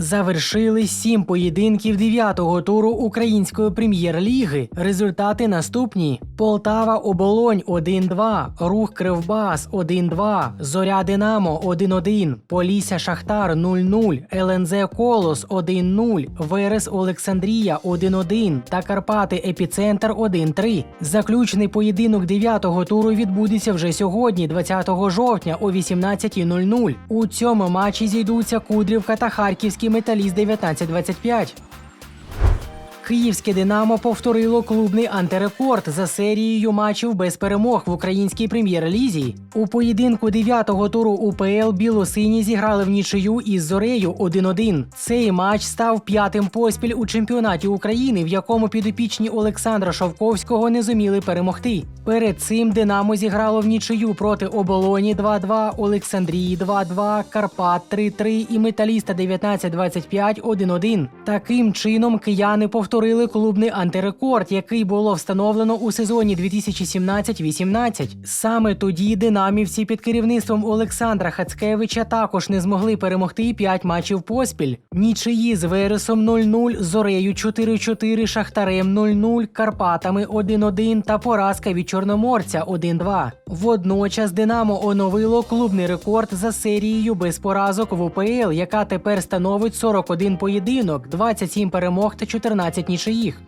Завершили сім поєдинків дев'ятого туру української прем'єр-ліги. Результати наступні: Полтава Оболонь 1-2, Рух Кривбас 1-2, Зоря Динамо 1-1, Полісся Шахтар 0-0, ЛНЗ Колос 1-0, Верес Олександрія 1-1 та Карпати Епіцентр 1-3. Заключний поєдинок дев'ятого туру відбудеться вже сьогодні, 20 жовтня о 18.00. У цьому матчі зійдуться Кудрівка та Харківський металіст 1925. Київське Динамо повторило клубний антирекорд за серією матчів без перемог в українській прем'єр-лізі. У поєдинку 9-го туру УПЛ білосині зіграли в нічию із Зорею 1-1. Цей матч став п'ятим поспіль у чемпіонаті України, в якому підопічні Олександра Шовковського не зуміли перемогти. Перед цим Динамо зіграло в нічию проти Оболоні 2-2, Олександрії 2-2, Карпат 3-3 і Металіста 19-25 1-1. Таким чином кияни повторили клубний антирекорд, який було встановлено у сезоні 2017-18. Саме тоді динамівці під керівництвом Олександра Хацкевича також не змогли перемогти 5 матчів поспіль. Нічиї з Вересом 0-0, Зорею 4-4, Шахтарем 0-0, Карпатами 1-1 та поразка від Чорноморця 1-2. Водночас Динамо оновило клубний рекорд за серією без поразок в УПЛ, яка тепер становить 41 поєдинок, 27 перемог та 14 нічиїх.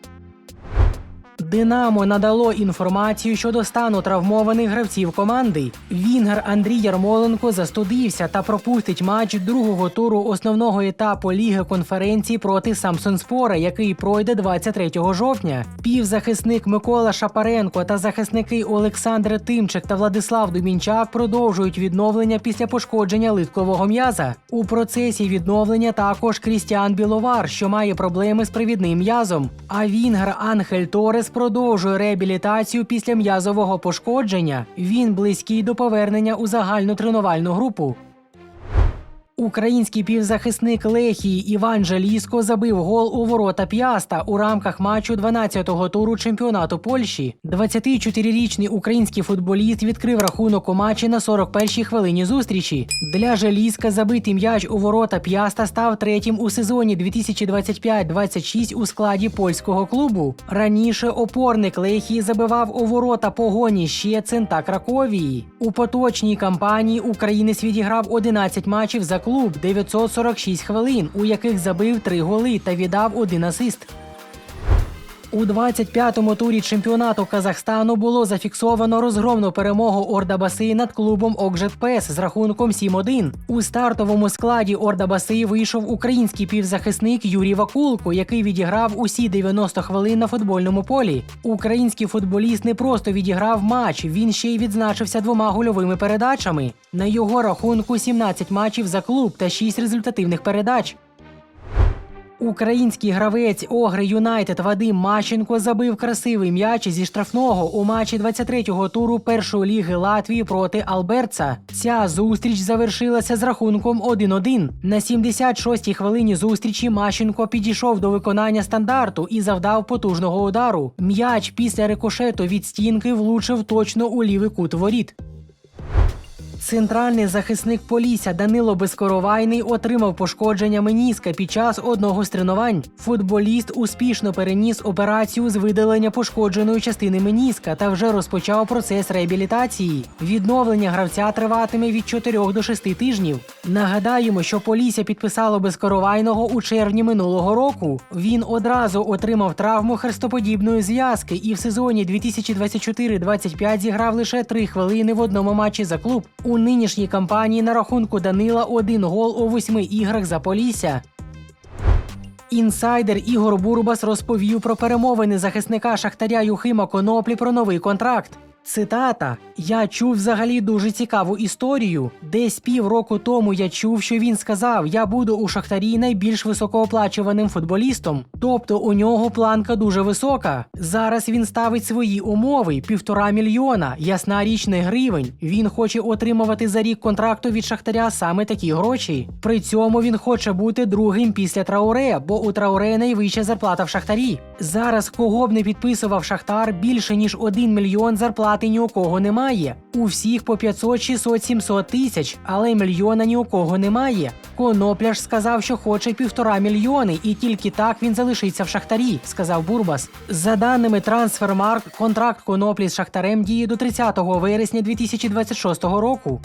Динамо надало інформацію щодо стану травмованих гравців команди. Вінгер Андрій Ярмоленко застудився та пропустить матч другого туру основного етапу Ліги конференції проти Самсонспора, який пройде 23 жовтня. Півзахисник Микола Шапаренко та захисники Олександр Тимчик та Владислав Думінчак продовжують відновлення після пошкодження литкового м'яза. У процесі відновлення також Крістіан Біловар, що має проблеми з привідним м'язом. А Вінгер Анхель Торес продовжує реабілітацію після м'язового пошкодження. Він близький до повернення у загальну тренувальну групу. Український півзахисник Лехії Іван Жаліско забив гол у ворота П'яста у рамках матчу 12-го туру чемпіонату Польщі. 24-річний український футболіст відкрив рахунок у матчі на 41-й хвилині зустрічі. Для Жаліска забитий м'яч у ворота П'яста став третім у сезоні 2025-26 у складі польського клубу. Раніше опорник Лехії забивав у ворота погоні Щецин та Краковії. У поточній кампанії українець відіграв 11 матчів за клуб 946 хвилин, у яких забив три голи та віддав один асист. У 25-му турі чемпіонату Казахстану було зафіксовано розгромну перемогу Ордабаси над клубом Окжетпес з рахунком 7-1. У стартовому складі Ордабаси вийшов український півзахисник Юрій Вакулко, який відіграв усі 90 хвилин на футбольному полі. Український футболіст не просто відіграв матч, він ще й відзначився двома гольовими передачами. На його рахунку 17 матчів за клуб та 6 результативних передач. Український гравець Огри Юнайтед Вадим Мащенко забив красивий м'яч зі штрафного у матчі 23-го туру першої ліги Латвії проти Алберца. Ця зустріч завершилася з рахунком 1-1. На 76-й хвилині зустрічі Мащенко підійшов до виконання стандарту і завдав потужного удару. М'яч після рикошету від стінки влучив точно у лівий кут воріт. Центральний захисник Полісся Данило Безкоровайний отримав пошкодження меніска під час одного з тренувань. Футболіст успішно переніс операцію з видалення пошкодженої частини меніска та вже розпочав процес реабілітації. Відновлення гравця триватиме від 4 до 6 тижнів. Нагадаємо, що Полісся підписало Безкоровайного у червні минулого року. Він одразу отримав травму хрестоподібної зв'язки і в сезоні 2024-25 зіграв лише 3 хвилини в одному матчі за клуб. У нинішній кампанії на рахунку Данила один гол у восьми іграх за Полісся. Інсайдер Ігор Бурбас розповів про перемовини захисника Шахтаря Юхима Коноплі про новий контракт. Цитата: Я чув взагалі дуже цікаву історію. Десь півроку тому я чув, що він сказав: Я буду у Шахтарі найбільш високооплачуваним футболістом. Тобто у нього планка дуже висока. Зараз він ставить свої умови півтора мільйона. Ясна річ не гривень. Він хоче отримувати за рік контракту від Шахтаря саме такі гроші. При цьому він хоче бути другим після Трауре, бо у Трауре найвища зарплата в Шахтарі. Зараз кого б не підписував Шахтар, більше ніж 1 мільйон зарплати ні у кого немає. У всіх по 500, 600, 700 тисяч, але мільйона ні у кого немає. Конопля ж сказав, що хоче півтора мільйони, і тільки так він залишиться в Шахтарі, сказав Бурбас. За даними Трансфермарк, контракт Коноплі з Шахтарем діє до 30 вересня 2026 року.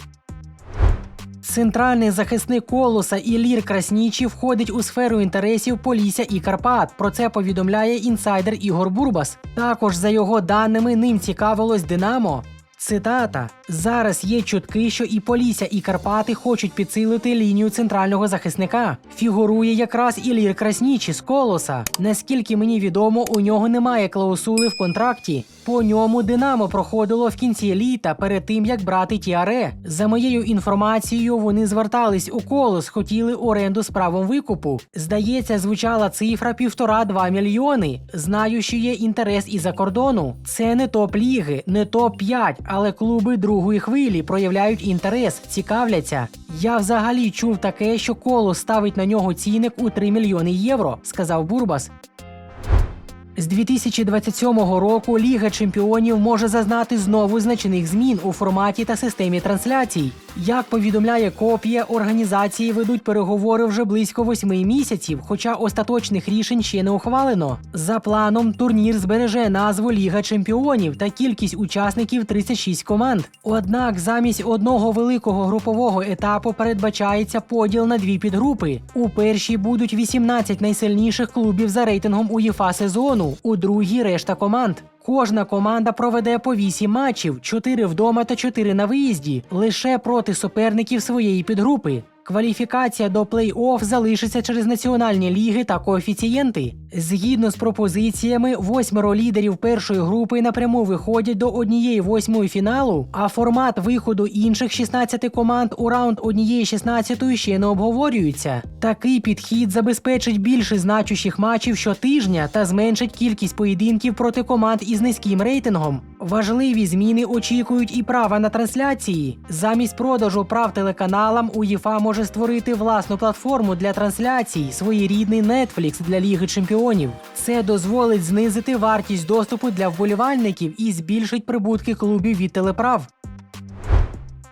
Центральний захисник колоса Ілір Краснічі входить у сферу інтересів Полісся і Карпат. Про це повідомляє інсайдер Ігор Бурбас. Також, за його даними, ним цікавилось Динамо. Цитата: зараз є чутки, що і Полісся, і Карпати хочуть підсилити лінію центрального захисника. Фігурує якраз Ілір Краснічі з колоса. Наскільки мені відомо, у нього немає клаусули в контракті. По ньому Динамо проходило в кінці літа перед тим, як брати Тіаре. За моєю інформацією, вони звертались у колос, хотіли оренду з правом викупу. Здається, звучала цифра півтора-два мільйони. Знаю, що є інтерес і за кордону. Це не топ-ліги, не топ-5, але клуби другої хвилі проявляють інтерес, цікавляться. Я взагалі чув таке, що колос ставить на нього цінник у 3 мільйони євро, сказав Бурбас. З 2027 року Ліга Чемпіонів може зазнати знову значних змін у форматі та системі трансляцій. Як повідомляє копія, організації ведуть переговори вже близько восьми місяців, хоча остаточних рішень ще не ухвалено. За планом, турнір збереже назву Ліга Чемпіонів та кількість учасників 36 команд. Однак замість одного великого групового етапу передбачається поділ на дві підгрупи. У першій будуть 18 найсильніших клубів за рейтингом УЄФА сезону, у другій решта команд. Кожна команда проведе по вісім матчів, чотири вдома та чотири на виїзді, лише проти суперників своєї підгрупи. Кваліфікація до плей-офф залишиться через національні ліги та коефіцієнти. Згідно з пропозиціями, восьмеро лідерів першої групи напряму виходять до однієї восьмої фіналу, а формат виходу інших 16 команд у раунд однієї 16 ще не обговорюється. Такий підхід забезпечить більше значущих матчів щотижня та зменшить кількість поєдинків проти команд із низьким рейтингом. Важливі зміни очікують і права на трансляції. Замість продажу прав телеканалам УЄФА може створити власну платформу для трансляцій, своєрідний Netflix для Ліги Чемпіонів. Це дозволить знизити вартість доступу для вболівальників і збільшить прибутки клубів від телеправ.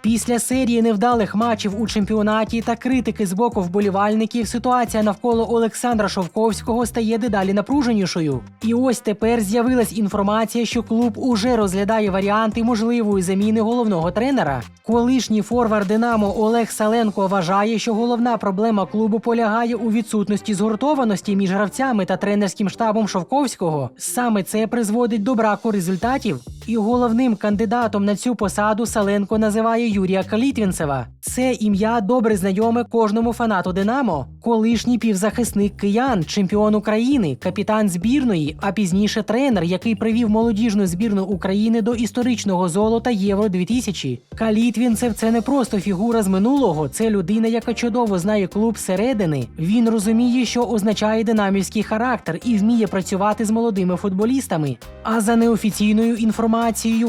Після серії невдалих матчів у чемпіонаті та критики з боку вболівальників ситуація навколо Олександра Шовковського стає дедалі напруженішою. І ось тепер з'явилась інформація, що клуб уже розглядає варіанти можливої заміни головного тренера. Колишній форвард Динамо Олег Саленко вважає, що головна проблема клубу полягає у відсутності згуртованості між гравцями та тренерським штабом Шовковського. Саме це призводить до браку результатів. І головним кандидатом на цю посаду Саленко називає Юрія Калітвінцева. Це ім'я добре знайоме кожному фанату Динамо, колишній півзахисник киян, чемпіон України, капітан збірної, а пізніше тренер, який привів молодіжну збірну України до історичного золота Євро 2000. Калітвінцев це не просто фігура з минулого, це людина, яка чудово знає клуб зсередини. Він розуміє, що означає динамівський характер і вміє працювати з молодими футболістами. А за неофіційною інформацією,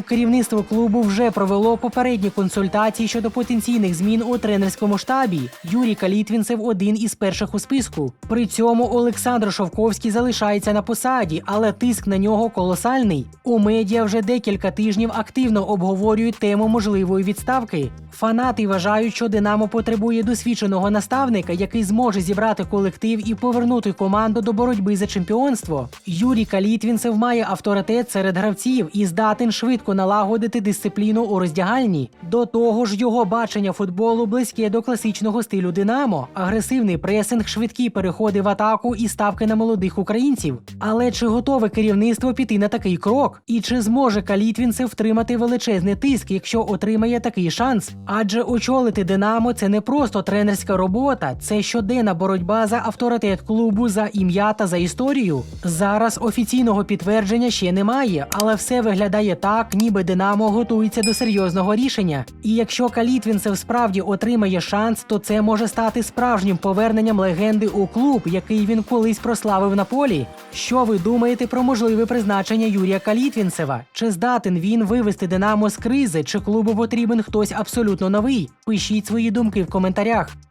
керівництво клубу вже провело попередні консультації щодо потенційних змін у тренерському штабі. Юрій Калітвінцев один із перших у списку. При цьому Олександр Шовковський залишається на посаді, але тиск на нього колосальний. У медіа вже декілька тижнів активно обговорюють тему можливої відставки. Фанати вважають, що Динамо потребує досвідченого наставника, який зможе зібрати колектив і повернути команду до боротьби за чемпіонство. Юрій Калітвінцев має авторитет серед гравців і здатен швидко налагодити дисципліну у роздягальні. До того ж, його бачення футболу близьке до класичного стилю Динамо, агресивний пресинг, швидкі переходи в атаку і ставки на молодих українців. Але чи готове керівництво піти на такий крок? І чи зможе Калітвінцев втримати величезний тиск, якщо отримає такий шанс? Адже очолити Динамо це не просто тренерська робота, це щоденна боротьба за авторитет клубу, за ім'я та за історію. Зараз офіційного підтвердження ще немає, але все виглядає так, ніби Динамо готується до серйозного рішення. І якщо Калітвінцев справді отримає шанс, то це може стати справжнім поверненням легенди у клуб, який він колись прославив на полі. Що ви думаєте про можливе призначення Юрія Калітвінцева? Чи здатен він вивести Динамо з кризи, чи клубу потрібен хтось абсолютно новий? Пишіть свої думки в коментарях.